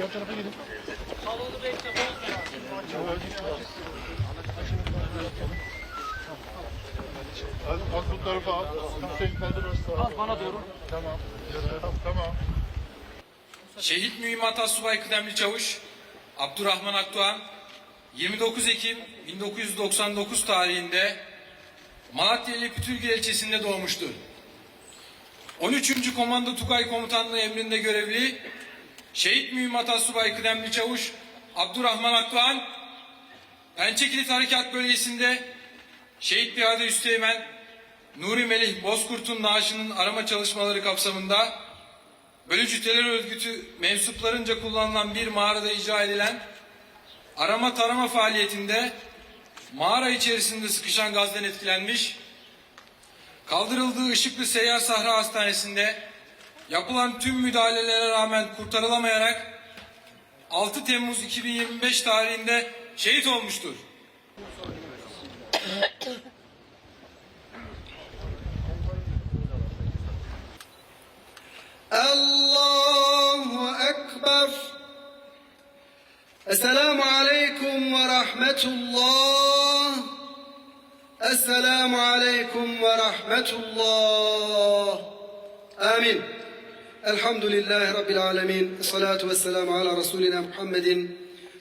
tarafa gidin. Az, az bu tarafa al. Hüseyin kaldırırsa. Az bana doğru. Tamam. Tamam. Tamam. Şehit Mühimmat Asubay Kıdemli Çavuş Abdurrahman Akdoğan 29 Ekim 1999 tarihinde Malatya ili Pütürgü ilçesinde doğmuştur. 13. Komando Tugay Komutanlığı emrinde görevli Şehit Mühimmat Asubay Kıdemli Çavuş Abdurrahman Akdoğan. Pençekilit Harekat Bölgesi'nde Şehit Piyade Üsteğmen Nuri Melih Bozkurt'un naaşının arama çalışmaları kapsamında Bölücü terör örgütü mensuplarınca kullanılan bir mağarada icra edilen arama tarama faaliyetinde mağara içerisinde sıkışan gazdan etkilenmiş, kaldırıldığı Işıklı Seyyar Sahra Hastanesi'nde yapılan tüm müdahalelere rağmen kurtarılamayarak 6 Temmuz 2025 tarihinde şehit olmuştur. Allahu Ekber. Esselamu Aleyküm ve Rahmetullah. Esselamu Aleyküm ve Rahmetullah. Amin. الحمد لله رب العالمين الصلاة والسلام على رسولنا محمد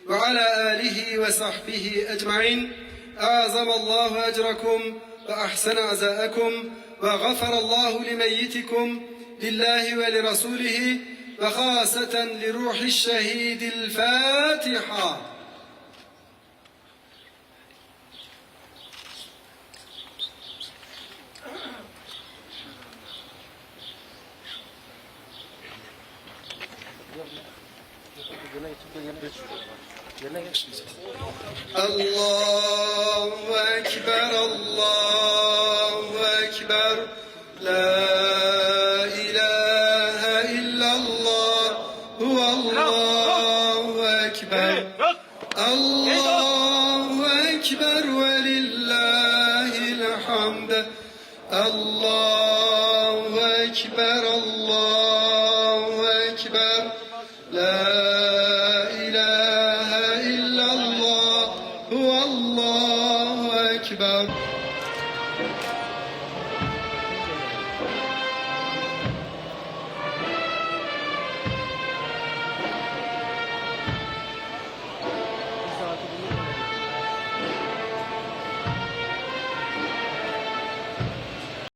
وعلى آله وصحبه أجمعين. أعظم الله أجركم وأحسن عزاءكم وغفر الله لميتكم لله ولرسوله وخاصة لروح الشهيد الفاتحة. Yerine geçip yerine geç. Allahu Ekber, Allahu Ekber. La ilahe illallah. Allahu Ekber. Allahu Ekber ve lillahil hamd. Allahu Ekber, Allahu Ekber. La touchdown.